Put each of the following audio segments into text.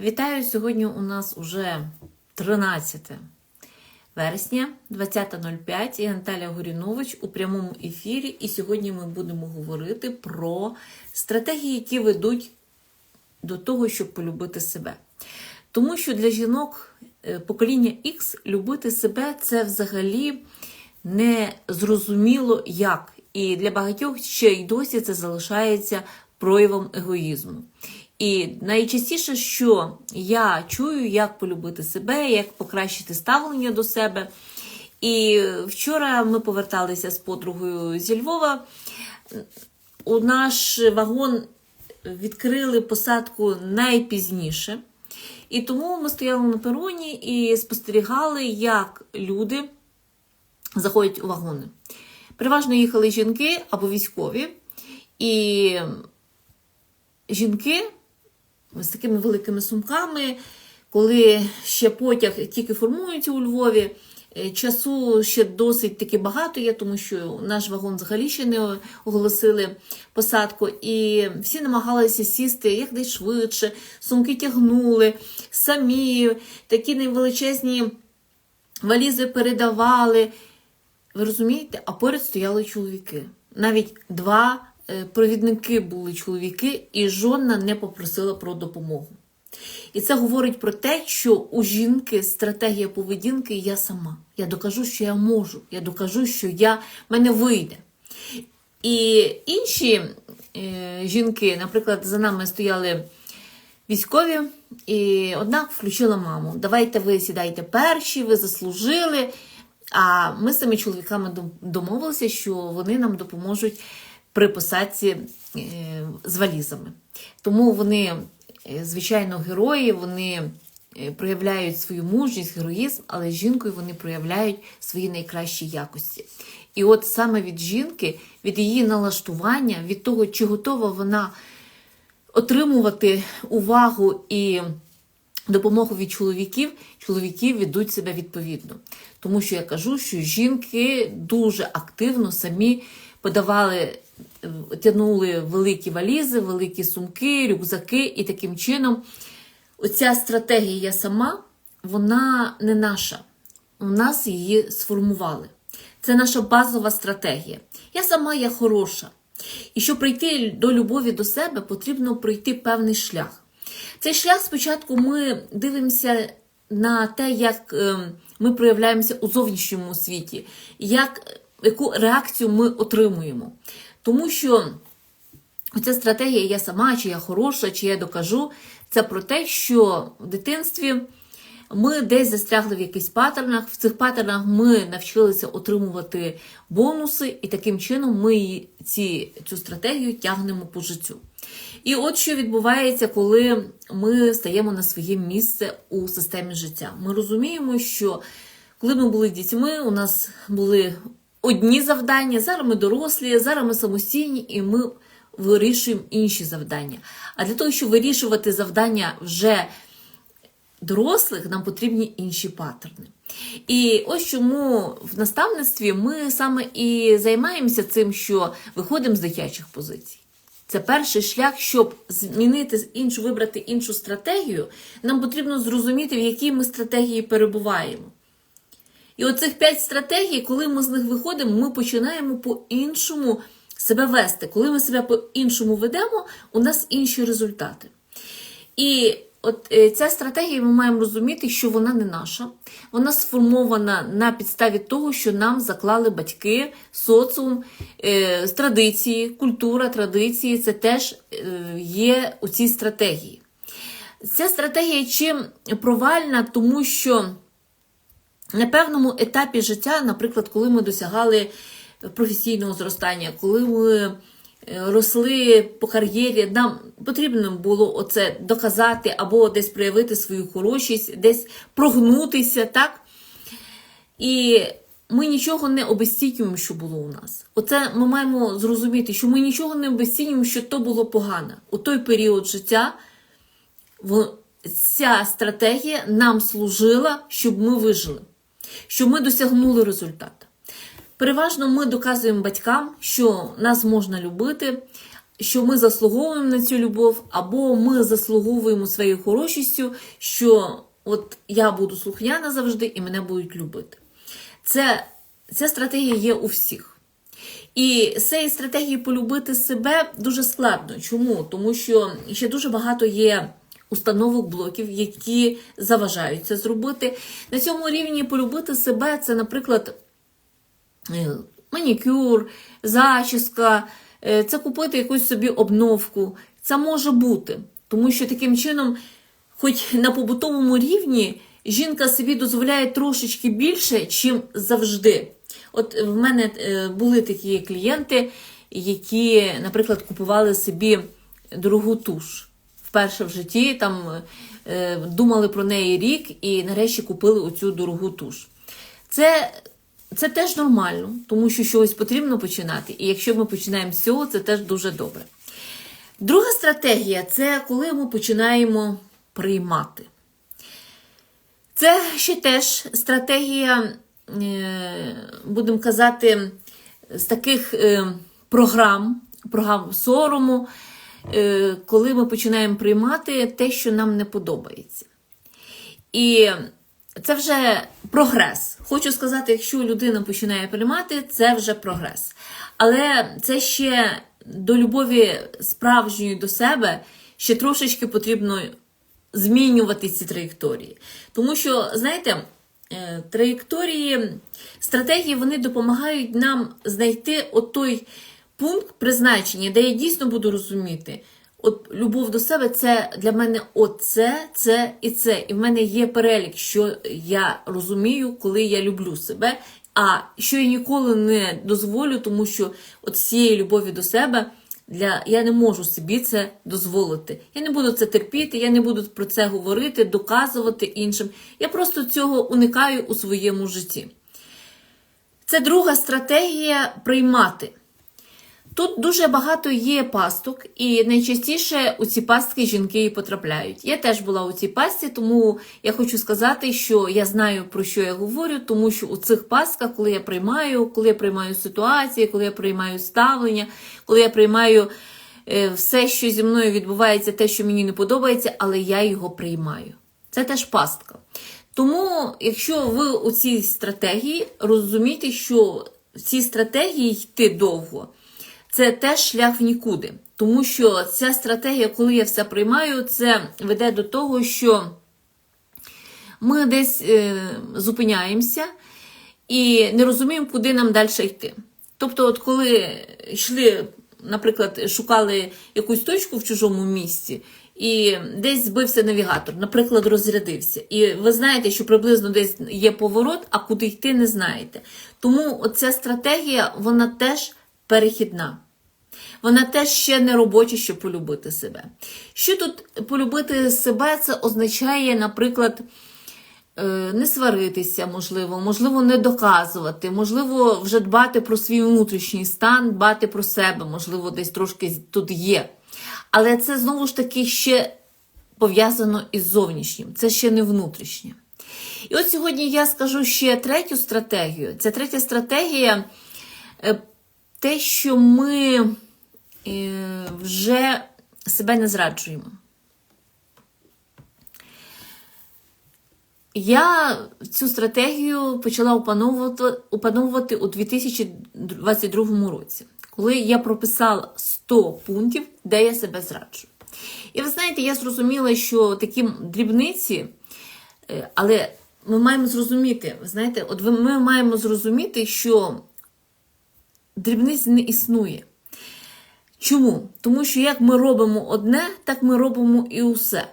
Вітаю! Сьогодні у нас уже 13 вересня, 20.05. Я Наталя Горінович у прямому ефірі. І сьогодні ми будемо говорити про стратегії, які ведуть до того, щоб полюбити себе. Тому що для жінок е, покоління X любити себе це взагалі не зрозуміло як. І для багатьох ще й досі це залишається проявом егоїзму. І найчастіше, що я чую, як полюбити себе, як покращити ставлення до себе. І вчора ми поверталися з подругою зі Львова. У наш вагон відкрили посадку найпізніше. І тому ми стояли на пероні і спостерігали, як люди заходять у вагони. Переважно їхали жінки або військові. І жінки з такими великими сумками, коли ще потяг тільки формується у Львові. е, Часу ще досить таки багато є, тому що наш вагон взагалі ще не оголосили посадку, і всі намагалися сісти як десь швидше, сумки тягнули, самі такі невеличезні валізи передавали. Ви розумієте? А поряд стояли чоловіки. Навіть два провідники були чоловіки, і жодна не попросила про допомогу. І це говорить про те, що у жінки стратегія поведінки я сама. Я докажу, що я можу. Я докажу, що я, в мене вийде. І інші е, жінки, наприклад, за нами стояли військові, і одна включила маму. Давайте ви сідайте перші, ви заслужили. А ми з цими чоловіками домовилися, що вони нам допоможуть при посадці е, з валізами. Тому вони, е, звичайно, герої, вони е, проявляють свою мужність, героїзм, але з жінкою вони проявляють свої найкращі якості. І от саме від жінки, від її налаштування, від того, чи готова вона отримувати увагу і допомогу від чоловіків, чоловіки ведуть себе відповідно. Тому що я кажу, що жінки дуже активно самі подавали, тягнули великі валізи, великі сумки, рюкзаки, і таким чином оця стратегія я сама, вона не наша. У нас її сформували. Це наша базова стратегія. Я сама я хороша. І щоб прийти до любові до себе, потрібно пройти певний шлях. Цей шлях спочатку ми дивимося на те, як е, ми проявляємося у зовнішньому світі, як, яку реакцію ми отримуємо. Тому що Оця стратегія я сама, чи я хороша, чи я докажу. Це про те, що в дитинстві ми десь застрягли в якихось паттернах. В цих паттернах ми навчилися отримувати бонуси, і таким чином ми ці, цю стратегію тягнемо по життю. І от що відбувається, коли ми стаємо на своє місце у системі життя. Ми розуміємо, що коли ми були дітьми, у нас були одні завдання, зараз ми дорослі, зараз ми самостійні, і ми вирішуємо інші завдання. А для того, щоб вирішувати завдання вже дорослих, нам потрібні інші паттерни. І ось чому в наставництві ми саме і займаємося цим, що виходимо з дитячих позицій. Це перший шлях, щоб змінити іншу, вибрати іншу стратегію. Нам потрібно зрозуміти, в якій ми стратегії перебуваємо. І оцих п'ять стратегій, коли ми з них виходимо, ми починаємо по-іншому себе вести. Коли ми себе по-іншому ведемо, у нас інші результати. І от е, ця стратегія ми маємо розуміти, що вона не наша. Вона сформована на підставі того, що нам заклали батьки, соціум, е, традиції, культура, традиції це теж е, є у цій стратегії. Ця стратегія чим провальна, тому що на певному етапі життя, наприклад, коли ми досягали професійного зростання, коли ми е, росли по кар'єрі, нам потрібно було оце доказати або десь проявити свою хорошість, десь прогнутися, так? І ми нічого не обесцінюємо, що було у нас. Оце ми маємо зрозуміти, що ми нічого не обесцінюємо, що то було погано. У той період життя ця стратегія нам служила, щоб ми вижили, щоб ми досягнули результату. Переважно ми доказуємо батькам, що нас можна любити, що ми заслуговуємо на цю любов, або ми заслуговуємо своєю хорошістю, що от я буду слухняна завжди і мене будуть любити. Це, Ця стратегія є у всіх. І цієї стратегії полюбити себе дуже складно. Чому? Тому що ще дуже багато є установок блоків, які заважають це зробити. На цьому рівні полюбити себе це, наприклад, е, манікюр, зачіска, е, це купити якусь собі обновку. Це може бути, тому що таким чином, хоч на побутовому рівні, жінка собі дозволяє трошечки більше, чим завжди. От в мене е, були такі клієнти, які, наприклад, купували собі дорогу туш. Вперше в житті там е, думали про неї рік і нарешті купили оцю дорогу туш. Це, це теж нормально, тому що щось потрібно починати. І якщо ми починаємо з цього, це теж дуже добре. Друга стратегія це коли ми починаємо приймати. Це ще теж стратегія, е, будемо казати, з таких е, програм, програм сорому, коли ми починаємо приймати те, що нам не подобається. І це вже прогрес. Хочу сказати, якщо людина починає приймати, це вже прогрес. Але це ще до любові справжньої до себе ще трошечки потрібно змінювати ці траєкторії. Тому що, знаєте, е, траєкторії, стратегії вони допомагають нам знайти отой пункт призначення, де я дійсно буду розуміти. От любов до себе це для мене оце, це і це. І в мене є перелік, що я розумію, коли я люблю себе. А що я ніколи не дозволю, тому що от цієї любові до себе для я не можу собі це дозволити. Я не буду це терпіти, я не буду про це говорити, доказувати іншим. Я просто цього уникаю у своєму житті. Це друга стратегія приймати. Тут дуже багато є пасток, і найчастіше у ці пастки жінки і потрапляють. Я теж була у цій пастці, тому я хочу сказати, що я знаю, про що я говорю, тому що у цих пастках, коли я приймаю, коли я приймаю ситуації, коли я приймаю ставлення, коли я приймаю е, все, що зі мною відбувається, те, що мені не подобається, але я його приймаю. Це теж пастка. Тому, якщо ви у цій стратегії розумієте, що в цій стратегії йти довго це теж шлях в нікуди. Тому що ця стратегія, коли я все приймаю, це веде до того, що ми десь е, зупиняємося і не розуміємо, куди нам далі йти. Тобто, от коли йшли, наприклад, шукали якусь точку в чужому місці, і десь збився навігатор, наприклад, розрядився. І ви знаєте, що приблизно десь є поворот, а куди йти не знаєте. Тому ця стратегія, вона теж перехідна. Вона теж ще не робоча, щоб полюбити себе. Що тут полюбити себе, це означає, наприклад, е, не сваритися, можливо, можливо, не доказувати, можливо, вже дбати про свій внутрішній стан, дбати про себе, можливо, десь трошки тут є. Але це знову ж таки ще пов'язано із зовнішнім, це ще не внутрішнє. І от сьогодні я скажу ще третю стратегію. Це третя стратегія е, те, що ми вже себе не зраджуємо. Я цю стратегію почала опановувати, опановувати у 2022 році, коли я прописала 100 пунктів, де я себе зраджую. І ви знаєте, я зрозуміла, що такі дрібниці, е, але ми маємо зрозуміти, знаєте, от ми маємо зрозуміти, що дрібниць не існує. Чому? Тому що як ми робимо одне, так ми робимо і усе.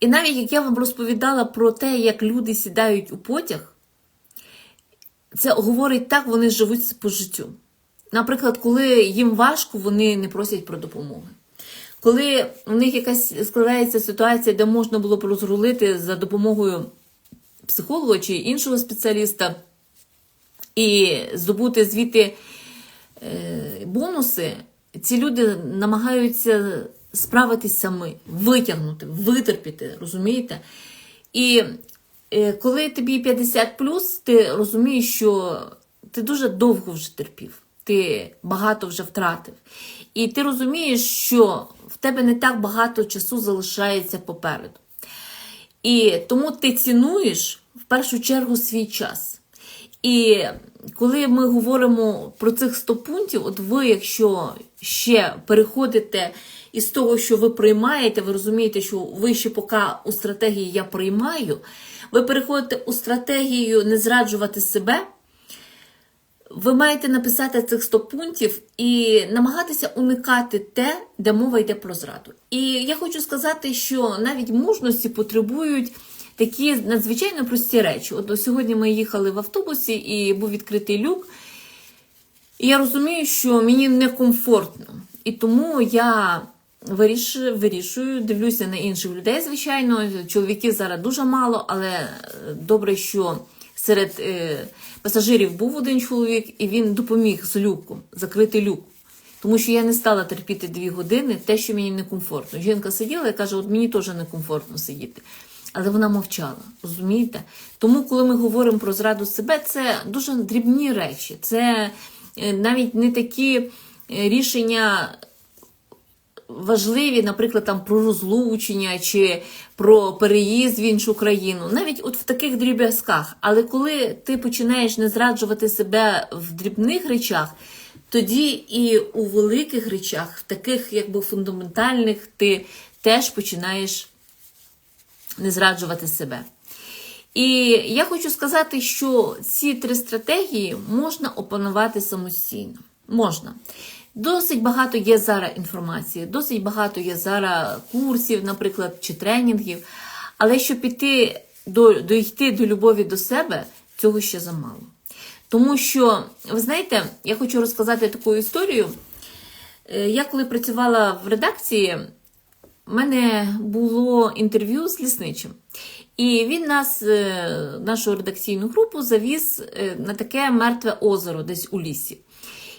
І навіть як я вам розповідала про те, як люди сідають у потяг, це говорить так, вони живуть по життю. Наприклад, коли їм важко, вони не просять про допомогу. Коли у них якась складається ситуація, де можна було б розрулити за допомогою психолога чи іншого спеціаліста і здобути звідти е, бонуси, ці люди намагаються справитись самі, витягнути, витерпіти, розумієте? І е, коли тобі 50 ти розумієш, що ти дуже довго вже терпів. ти багато вже втратив. І ти розумієш, що в тебе не так багато часу залишається попереду. І тому ти цінуєш в першу чергу свій час. І коли ми говоримо про цих 100 пунктів, от ви, якщо ще переходите із того, що ви приймаєте, ви розумієте, що ви ще поки у стратегії я приймаю, ви переходите у стратегію не зраджувати себе. Ви маєте написати цих 100 пунктів і намагатися уникати те, де мова йде про зраду. І я хочу сказати, що навіть мужності потребують такі надзвичайно прості речі. От сьогодні ми їхали в автобусі і був відкритий люк. І я розумію, що мені некомфортно. І тому я вирішую, дивлюся на інших людей, звичайно. Чоловіків зараз дуже мало, але е, добре, що серед е, пасажирів був один чоловік, і він допоміг з люком закрити люк. Тому що я не стала терпіти дві години те, що мені некомфортно. Жінка сиділа і каже: от мені теж некомфортно сидіти. Але вона мовчала, розумієте? Тому, коли ми говоримо про зраду себе, це дуже дрібні речі. Це е, навіть не такі е, рішення важливі, наприклад, там про розлучення чи про переїзд в іншу країну, навіть от в таких дріб'язках. Але коли ти починаєш не зраджувати себе в дрібних речах, тоді і у великих речах, в таких якби фундаментальних, ти теж починаєш не зраджувати себе. І я хочу сказати, що ці три стратегії можна опанувати самостійно. Можна. Досить багато є зараз інформації, досить багато є зараз курсів, наприклад, чи тренінгів. Але щоб піти до, дойти до любові до себе, цього ще замало. Тому що, ви знаєте, я хочу розказати таку історію. Е, Я коли працювала в редакції, у мене було інтерв'ю з лісничим. І він нас, е, нашу редакційну групу, завіз е, на таке мертве озеро десь у лісі.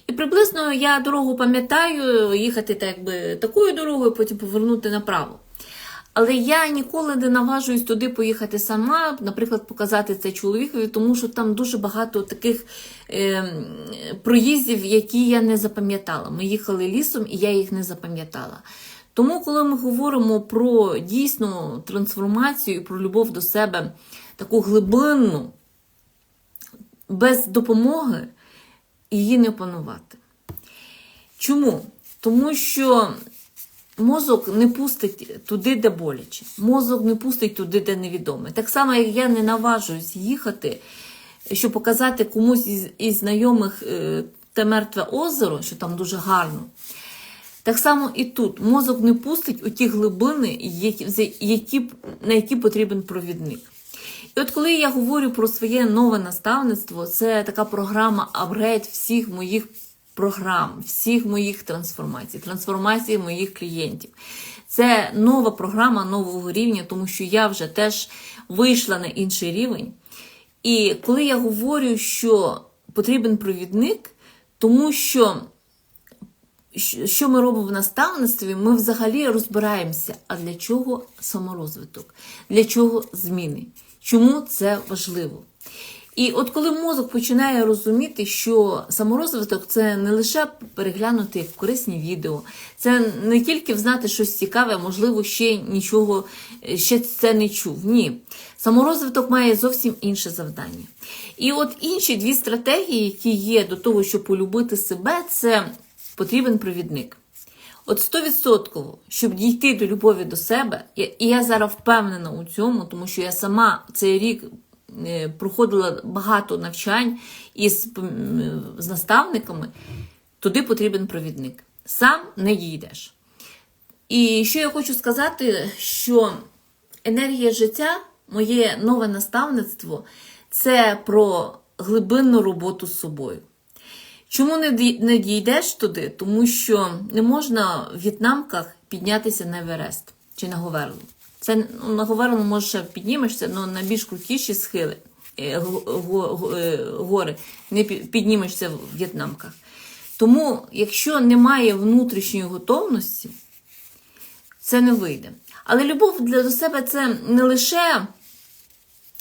І приблизно я дорогу пам'ятаю, їхати так якби такою дорогою, потім повернути направо. Але я ніколи не наважуюсь туди поїхати сама, наприклад, показати це чоловікові, тому що там дуже багато таких е, проїздів, які я не запам'ятала. Ми їхали лісом, і я їх не запам'ятала. Тому, коли ми говоримо про дійсну трансформацію про любов до себе, таку глибинну, без допомоги, її не опанувати. Чому? Тому що мозок не пустить туди, де боляче. Мозок не пустить туди, де невідоме. Так само, як я не наважуюсь їхати, щоб показати комусь із, із знайомих е, те мертве озеро, що там дуже гарно. Так само і тут мозок не пустить у ті глибини, які, на які потрібен провідник. І от коли я говорю про своє нове наставництво, це така програма апгрейд всіх моїх програм, всіх моїх трансформацій, трансформації моїх клієнтів. Це нова програма нового рівня, тому що я вже теж вийшла на інший рівень. І коли я говорю, що потрібен провідник, тому що що ми робимо в наставництві, ми взагалі розбираємося, а для чого саморозвиток, для чого зміни, чому це важливо. І от коли мозок починає розуміти, що саморозвиток це не лише переглянути корисні відео, це не тільки взнати щось цікаве, можливо, ще нічого, ще це не чув. Ні. Саморозвиток має зовсім інше завдання. І от інші дві стратегії, які є до того, щоб полюбити себе, це потрібен провідник. От 100%, щоб дійти до любові до себе, і я зараз впевнена у цьому, тому що я сама цей рік е, проходила багато навчань із з наставниками, туди потрібен провідник. Сам не дійдеш. І що я хочу сказати, що енергія життя, моє нове наставництво це про глибинну роботу з собою. Чому не дійдеш туди? Тому що не можна в в'єтнамках піднятися на Еверест чи на Говерлу. Це ну, на Говерлу, може, ще піднімешся, але на більш крутіші схили е, е, гори не піднімешся в в'єтнамках. Тому, якщо немає внутрішньої готовності, це не вийде. Але любов для себе це не лише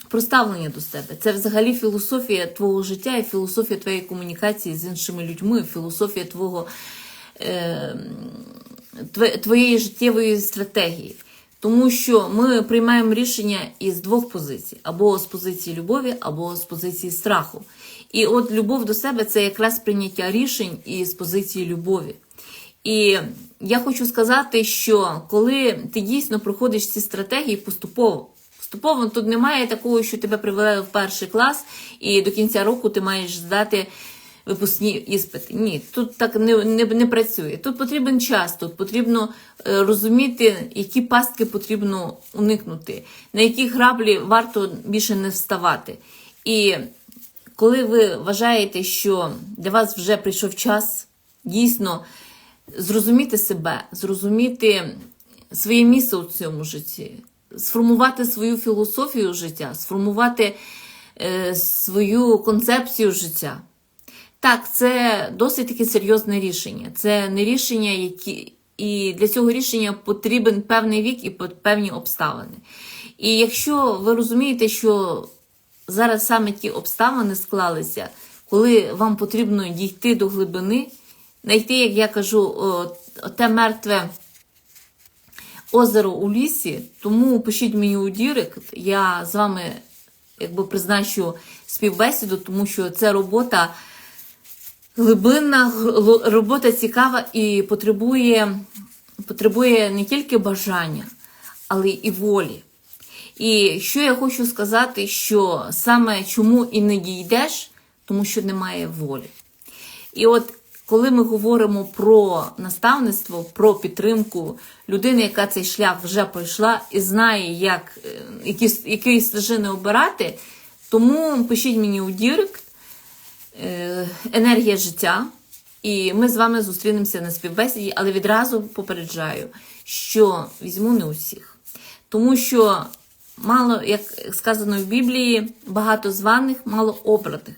про ставлення до себе. Це взагалі філософія твого життя і філософія твоєї комунікації з іншими людьми, філософія твого, е, твоєї життєвої стратегії. Тому що ми приймаємо рішення із двох позицій: або з позиції любові, або з позиції страху. І от любов до себе це якраз прийняття рішень із позиції любові. І я хочу сказати, що коли ти дійсно проходиш ці стратегії поступово, поступово тут немає такого, що тебе привели в перший клас, і до кінця року ти маєш здати випускні іспити. Ні, тут так не, не, не працює. Тут потрібен час, тут потрібно е, розуміти, які пастки потрібно уникнути, на які граблі варто більше не вставати. І коли ви вважаєте, що для вас вже прийшов час дійсно зрозуміти себе, зрозуміти своє місце у цьому житті, сформувати свою філософію життя, сформувати е, свою концепцію життя. Так, це досить таки серйозне рішення. Це не рішення, які. І для цього рішення потрібен певний вік і певні обставини. І якщо ви розумієте, що зараз саме ті обставини склалися, коли вам потрібно дійти до глибини, знайти, як я кажу, те мертве озеро у лісі, тому пишіть мені у Дірект, я з вами якби призначу співбесіду, тому що це робота глибинна, робота цікава і потребує, потребує не тільки бажання, але і волі. І що я хочу сказати, що саме чому і не дійдеш, тому що немає волі. І от коли ми говоримо про наставництво, про підтримку людини, яка цей шлях вже пройшла і знає, як, е, які, які стежини обирати, тому пишіть мені у Дірект е, енергія життя. І ми з вами зустрінемося на співбесіді, але відразу попереджаю, що візьму не усіх. Тому що мало, як сказано в Біблії, багато званих, мало обраних.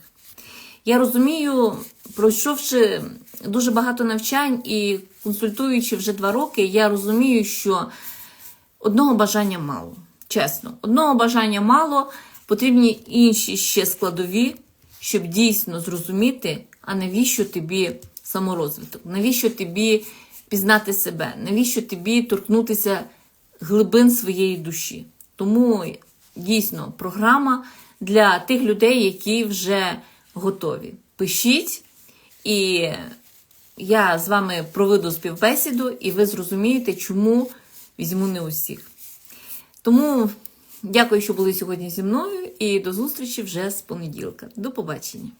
Я розумію, пройшовши дуже багато навчань і консультуючи вже два роки, я розумію, що одного бажання мало. Чесно, одного бажання мало, потрібні інші ще складові, щоб дійсно зрозуміти, а навіщо тобі саморозвиток, навіщо тобі пізнати себе, навіщо тобі торкнутися глибин своєї душі. Тому дійсно програма для тих людей, які вже готові. Пишіть, і я з вами проведу співбесіду, і ви зрозумієте, чому візьму не усіх. Тому дякую, що були сьогодні зі мною, і до зустрічі вже з понеділка. До побачення.